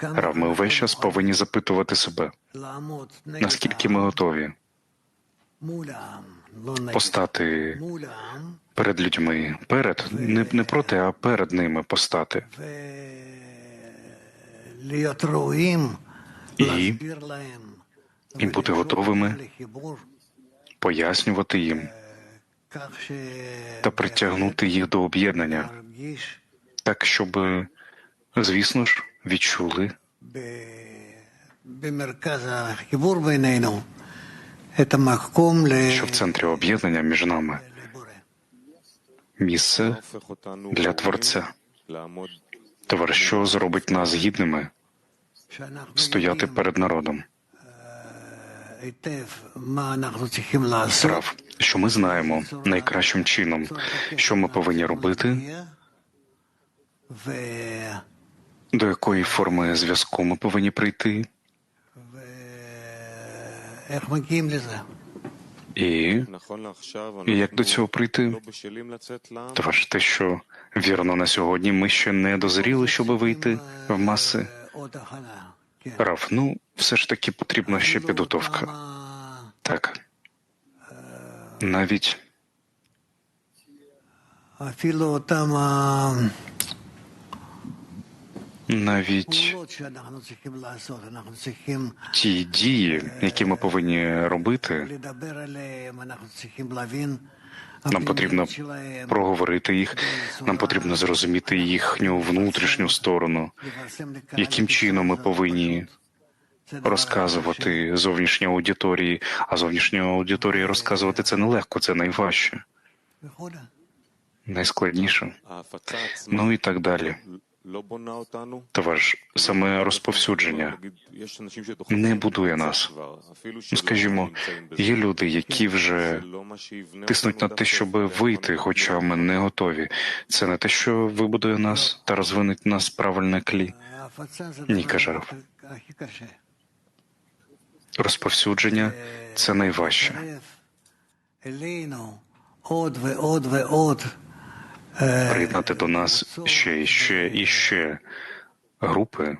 Рав, ми увесь час повинні запитувати себе, наскільки ми готові постати перед людьми, перед не, не проти, а перед ними постати. І, і бути готовими пояснювати їм та притягнути їх до об'єднання, так щоб, звісно ж, відчули, що в центрі об'єднання між нами? Місце для Творця. Товар, що зробить нас гідними? Стояти перед народом. Прав, що ми знаємо найкращим чином, що ми повинні робити, до якої форми зв'язку ми повинні прийти? І як до цього прийти? Тож те, що вірно на сьогодні, ми ще не дозріли, щоб вийти в маси. Раф, ну все ж таки потрібна ще підготовка. Так. Навіть навіть ті дії, які ми повинні робити, нам потрібно проговорити їх. Нам потрібно зрозуміти їхню внутрішню сторону, яким чином ми повинні. Розказувати зовнішній аудиторії, а зовнішню аудиторії розказувати це нелегко, це найважче, найскладніше, ну і так далі. Тож саме розповсюдження не будує нас. Скажімо, є люди, які вже тиснуть на те, щоб вийти, хоча ми не готові. Це не те, що вибудує нас та розвинить нас правильне клі. Ні, каже Раф. Розповсюдження це найважче приєднати до нас ще і ще і ще групи.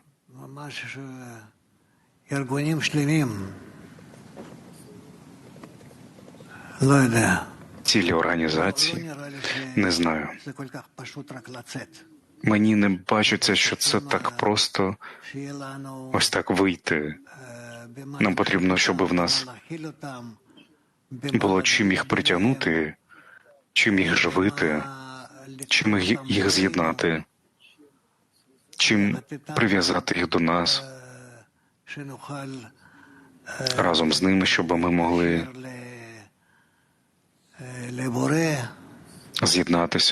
Цілі організації не знаю. Мені не бачиться, що це так просто ось так вийти. Нам потрібно, щоб в нас було чим їх притягнути, чим їх живити чим їх з'єднати, чим прив'язати їх до нас? Разом з ними, щоб ми могли з'єднатися.